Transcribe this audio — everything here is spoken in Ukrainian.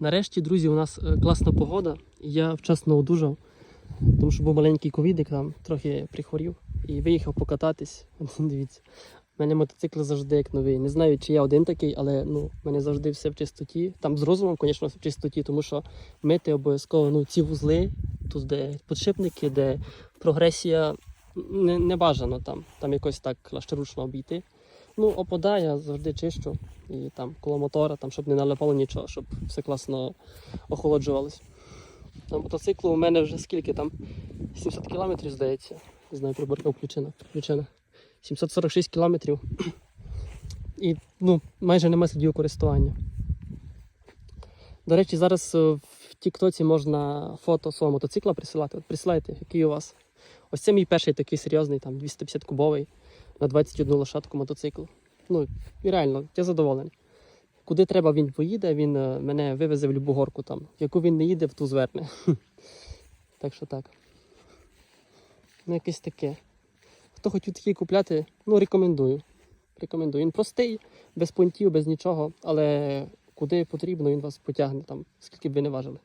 Нарешті, друзі, у нас е, класна погода. Я вчасно одужав, тому що був маленький ковідик, там трохи прихворів і виїхав покататись. Дивіться, у мене мотоцикл завжди як новий. Не знаю, чи я один такий, але ну, в мене завжди все в чистоті. Там з розумом, звісно, в чистоті, тому що мити обов'язково ну, ці вузли, тут де підшипники, де прогресія не, не бажано там, там якось так лащеручно обійти. Ну, опода я завжди чищу і там коло мотора, там, щоб не налипало нічого, щоб все класно охолоджувалось. На мотоциклу у мене вже скільки там? 700 кілометрів, здається. Не знаю, приборка включена. включена. 746 кілометрів. І ну, майже немає слідів користування. До речі, зараз е, в Тіктоці можна фото свого мотоцикла присилати. От присилайте, який у вас. Ось це мій перший такий серйозний, там 250 кубовий на 21 лошадку мотоцикл. Ну, реально, я задоволений. Куди треба, він поїде, він е, мене вивезе в любу горку там. Яку він не їде, в ту зверне. Так що так. Ну, якесь таке. Хто хотів такий купляти, ну рекомендую. Рекомендую. Він простий, без понтів, без нічого, але куди потрібно, він вас потягне там, скільки б ви не важили.